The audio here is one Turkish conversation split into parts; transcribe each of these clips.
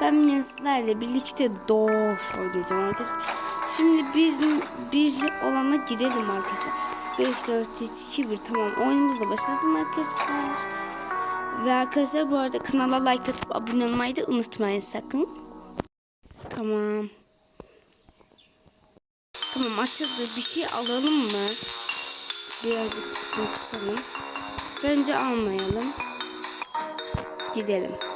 Ben bugün sizlerle birlikte Doors oynayacağım arkadaşlar. Şimdi biz bir olana girelim arkadaşlar. 5, 4, 3, 2, 1 tamam oyunumuz da başlasın arkadaşlar. Ve arkadaşlar bu arada kanala like atıp abone olmayı da unutmayın sakın. Tamam. Tamam açıldı. Bir şey alalım mı? Birazcık sesini kısalım. Bence almayalım. Gidelim.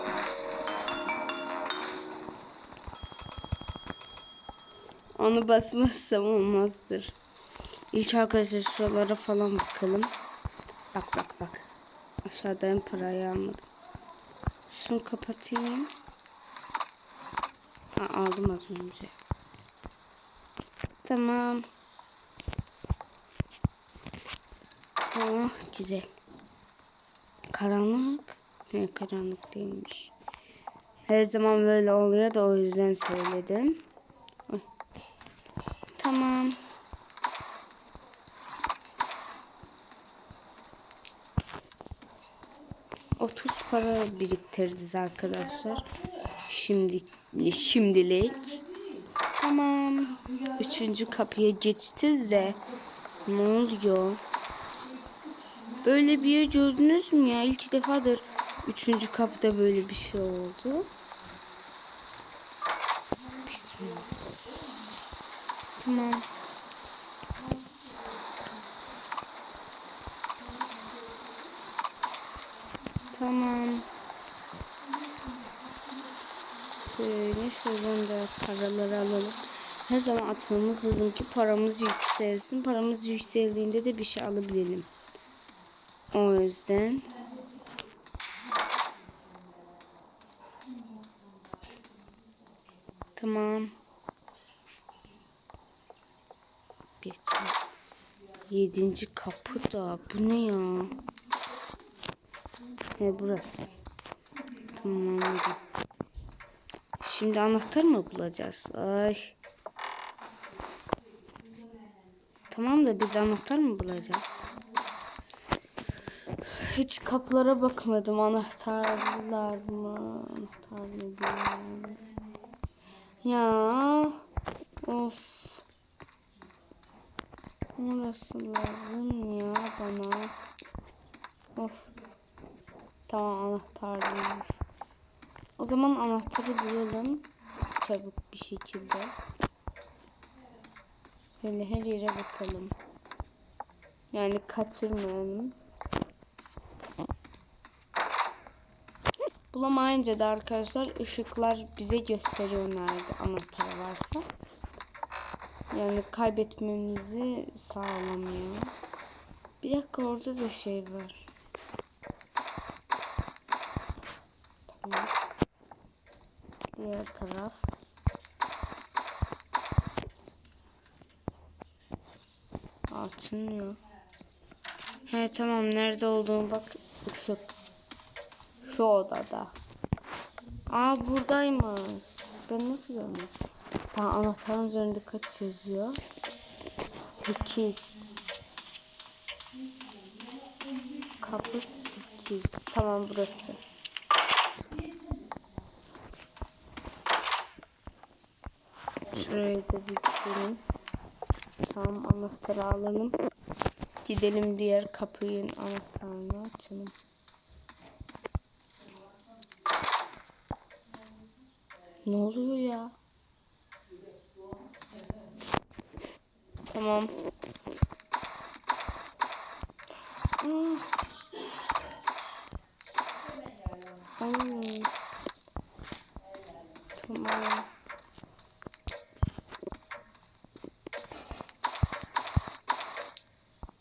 Onu basmazsam olmazdır. İlk arkadaşlar şuralara falan bakalım. Bak bak bak. Aşağıdan parayı almadım. Şunu kapatayım. Ha, aldım az önce. Tamam. Oh güzel. Karanlık. Ne karanlık değilmiş. Her zaman böyle oluyor da o yüzden söyledim. Tamam. Otuz para biriktirdiz arkadaşlar. Şimdi şimdilik. Tamam. Üçüncü kapıya geçtiz de. Ne oluyor? Böyle bir yer gördünüz mü ya? İlk defadır üçüncü kapıda böyle bir şey oldu. Tamam. Tamam. Şöyle şuradan da paraları alalım. Her zaman atmamız lazım ki paramız yükselsin. Paramız yükseldiğinde de bir şey alabilelim. O yüzden Tamam. Geçelim. Yedinci kapı da. Bu ne ya? He burası. Tamam. Şimdi anahtar mı bulacağız? Ay. Tamam da biz anahtar mı bulacağız? Hiç kapılara bakmadım. Anahtarlar mı? Anahtar mı. Ya. Of. Burası lazım ya bana. Of. Tamam anahtar değilmiş. O zaman anahtarı bulalım. Çabuk bir şekilde. Böyle her yere bakalım. Yani kaçırmayalım. Bulamayınca da arkadaşlar ışıklar bize gösteriyor nerede anahtar varsa. Yani kaybetmemizi sağlamıyor. Bir dakika orada da şey var. Tamam. Diğer taraf. Açılmıyor. He tamam nerede olduğunu bak ışık. Şu odada. Aa buradaymış. Ben nasıl görmedim? Tamam anahtarın üzerinde kaç yazıyor? 8. Kapı 8. Tamam burası. Şuraya da bir gidelim. Tamam anahtarı alalım. Gidelim diğer kapının anahtarını açalım. Ne oluyor ya? Tamam. Aa. Ay. Tamam.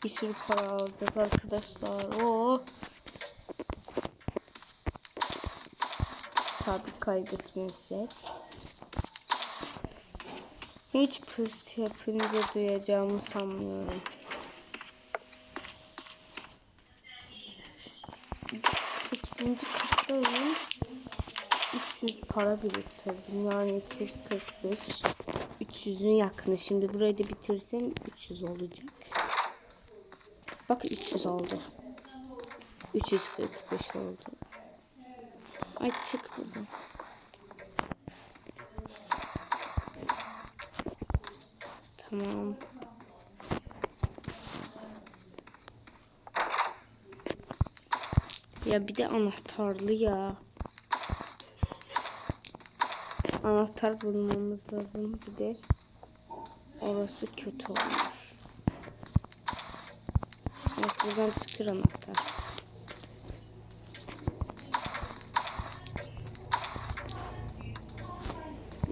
Bir sürü para aldık arkadaşlar. Oo. Tabii kaybetmezsek. Hiç pıs yapınca duyacağımı sanmıyorum. Sekizinci kattayım. 300 para biriktirdim. Yani 245. 300'ün yakını. Şimdi burayı da bitirsem 300 olacak. Bak 300 oldu. 345 oldu. Ay çık. Tamam. Ya bir de anahtarlı ya. Anahtar bulmamız lazım. Bir de orası kötü olmuş. Evet buradan çıkır anahtar.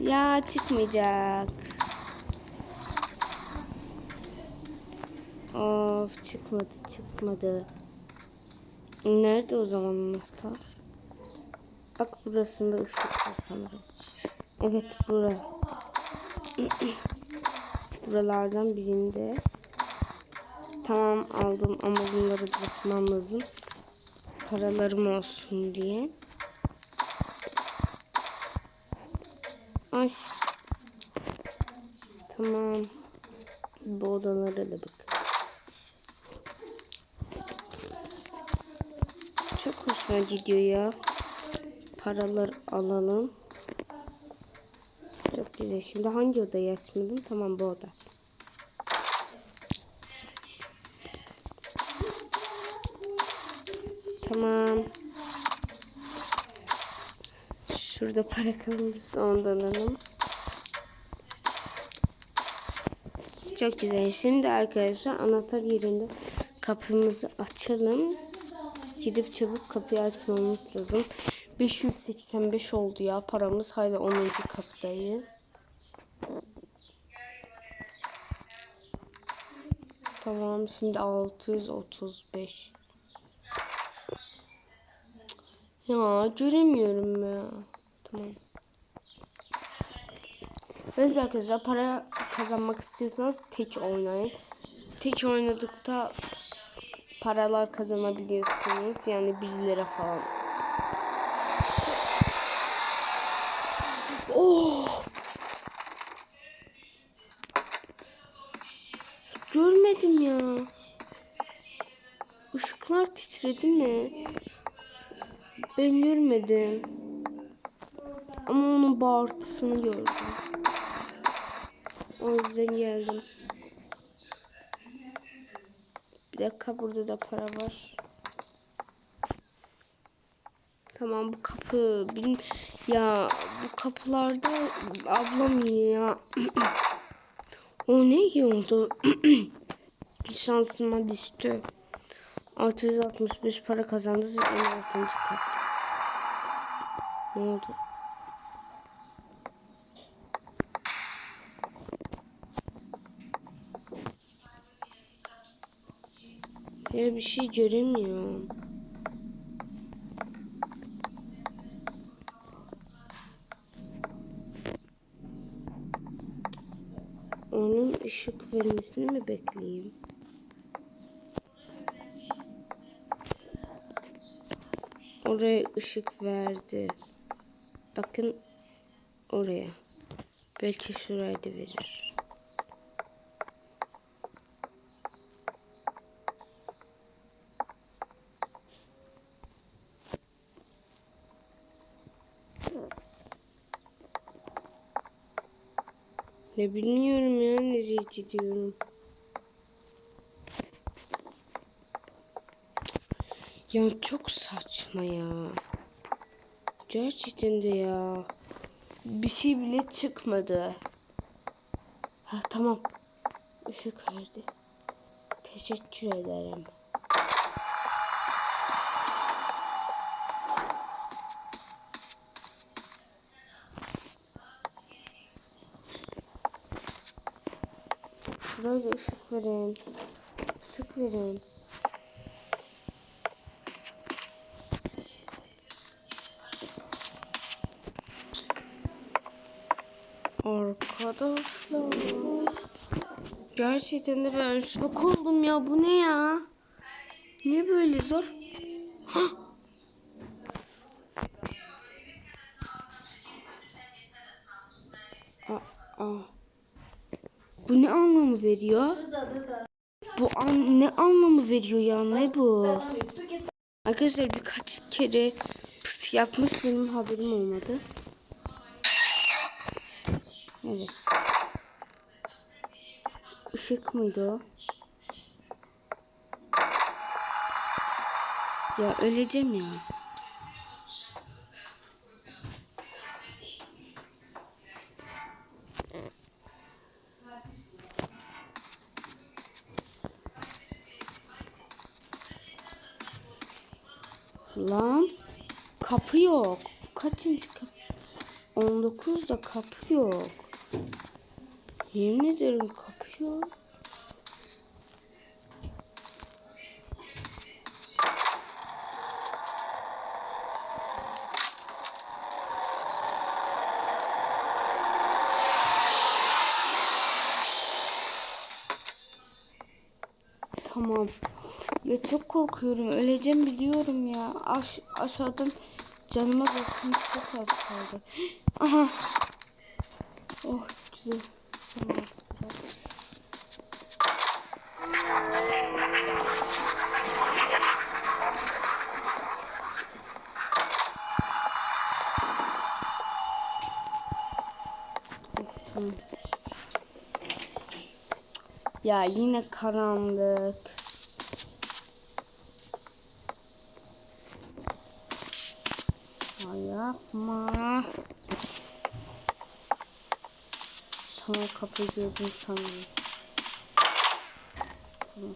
Ya çıkmayacak. Of çıkmadı çıkmadı. Nerede o zaman anahtar? Bak burasında ışık var sanırım. Evet bura. Buralardan birinde. Tamam aldım ama bunları bırakmam lazım. Paralarım olsun diye. Ay. Tamam. Bu odalara da bak. Çok hoşuma gidiyor ya. Paralar alalım. Çok güzel. Şimdi hangi odayı açmadım? Tamam bu oda. Tamam. Şurada para kalmış. Ondan alalım. Çok güzel. Şimdi arkadaşlar anahtar yerinde kapımızı açalım. Gidip çabuk kapıyı açmamız lazım. 585 oldu ya paramız. Hala 10. kattayız. Tamam şimdi 635. Ya göremiyorum ya. Tamam. Bence arkadaşlar para kazanmak istiyorsanız tek oynayın. Tek oynadıkta paralar kazanabiliyorsunuz. Yani 1 lira falan. Oh! Görmedim ya. Işıklar titredi mi? Ben görmedim. Ama onun bağırtısını gördüm. O yüzden geldim. Bir dakika burada da para var. Tamam bu kapı. Benim ya bu kapılarda ablam ya. O ne iyi oldu? Şansıma düştü. 665 para kazandı ve 16. katta ne oldu ya bir şey göremiyorum Onun ışık vermesini mi bekleyeyim? Oraya ışık verdi. Bakın oraya. Belki şuraya da verir. Ne bilmiyorum ya nereye gidiyorum. Ya çok saçma ya. Gerçekten de ya. Bir şey bile çıkmadı. Ha tamam. Işık verdi. Teşekkür ederim. Işık verin. Işık verin. Arkadaşlar. Gerçekten de ben şok oldum ya. Bu ne ya? Niye böyle zor? Hah! Aa. Bu ne anlamı veriyor? Bu an ne anlamı veriyor ya? Ne bu? Arkadaşlar birkaç kere pıs yapmış benim haberim olmadı. Evet. Işık mıydı o? Ya öleceğim ya. Yok. Kaçıncı kapı? 19'da kapı yok. Yemin ederim kapı yok. Tamam. Ya çok korkuyorum. Öleceğim biliyorum ya. Aş aşağıdan canıma bakın çok az kaldı. Aha. Oh güzel. Tamam. Ya yine karanlık. Ya yapma. Kapıyı gördüm sanırım. Tamam.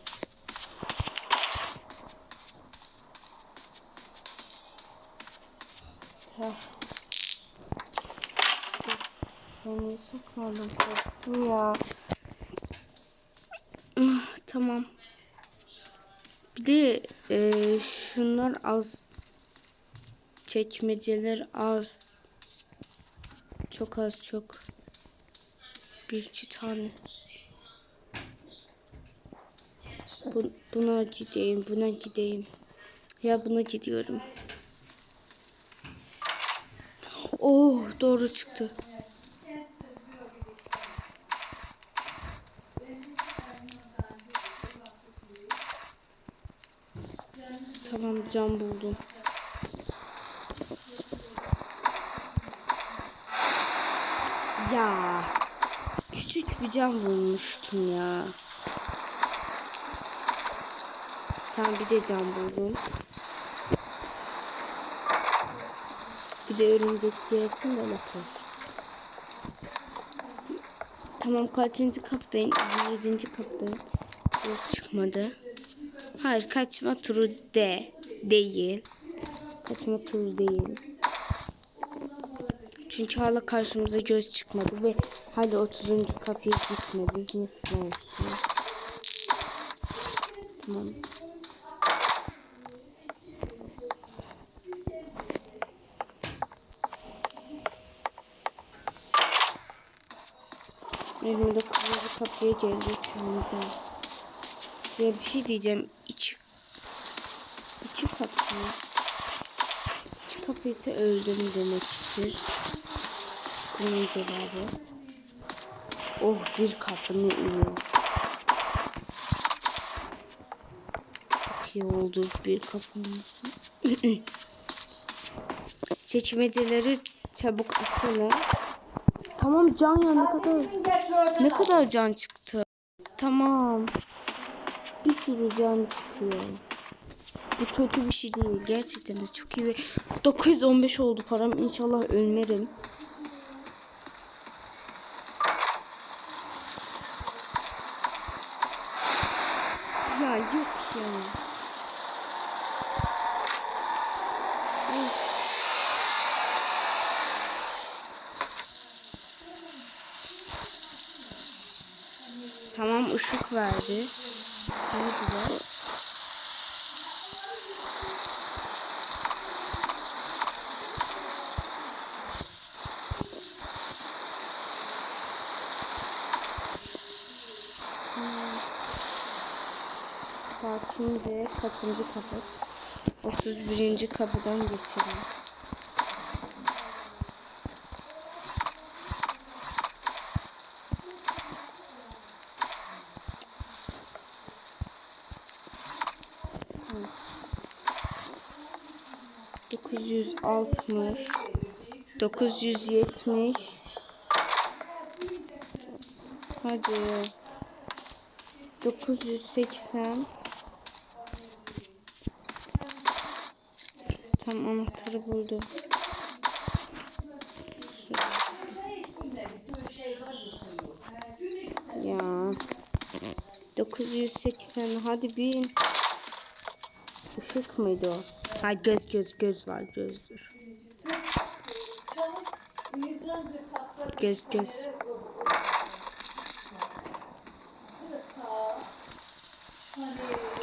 Heh. Ben niye saklandım korktum ya. Ah, tamam. Bir de eee, şunlar az. Çekmeceler az. Çok az çok. Bir iki tane. Bu, buna gideyim, buna gideyim. Ya buna gidiyorum. Oh doğru çıktı. Tamam cam buldum. Ya küçük bir cam bulmuştum ya. Tamam bir de cam buldum. Bir de örümcek gelsin de yapıyoruz. Tamam kaçıncı kaptayım? 27. kaptayım. Yok çıkmadı. Hayır kaçma turu de değil. Kaçma turu değil. Çünkü hala karşımıza göz çıkmadı ve hala 30. kapıya gitmedi. Nasıl olsun? Tamam. Yirmi dokuzuncu kapıya geldi sanacağım. Ya bir şey diyeceğim. İki, iki kapı? İki kapı ise öldüm demektir. Bunun. Oh bir kapı ne iyi. Oldu bir kapı olması. Seçmeceleri çabuk açalım. Tamam can ya ne kadar ne kadar can çıktı. Tamam. Bir sürü can çıkıyor. Bu kötü bir şey değil. Gerçekten de çok iyi. ve 915 oldu param. İnşallah ölmerim. Ya yok ya. Of. Tamam verdi. Ne güzel. Sakince kaçıncı kapı? 31. kapıdan geçelim. Tamam. 960 970 Hadi. 980 Tam anahtarı buldum. Ya 980 hadi bin. Işık mıydı o? Ha göz göz göz var gözdür. Göz göz.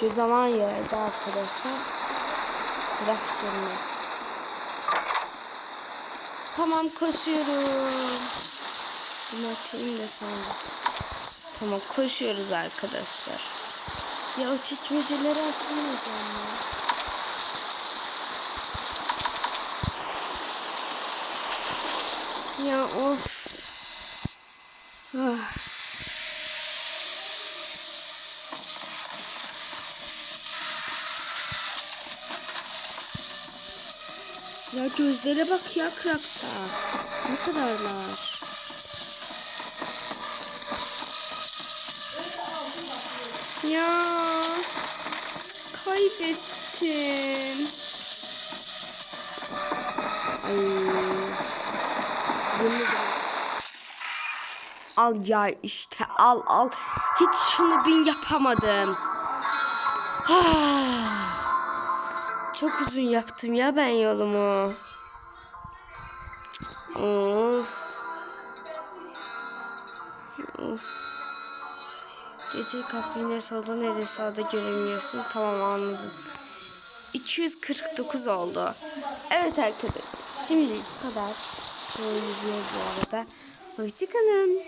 Göz alan yerde arkadaşlar. Bıraktırmaz. Tamam koşuyorum. Bunu açayım da sonra. Tamam koşuyoruz arkadaşlar. Ya o çekmeceleri açamayacağım ya. Ya of. Ah. Ya gözlere bak ya krakta. Ne kadarlar? Ya kaybettim. Ay. Al ya işte al al. Hiç şunu bin yapamadım. Çok uzun yaptım ya ben yolumu. Of. Of. Gece kapıyı ne solda ne de sağda görünmüyorsun. Tamam anladım. 249 oldu. Evet arkadaşlar. Şimdi bu kadar. Bir bu arada. Hoşçakalın.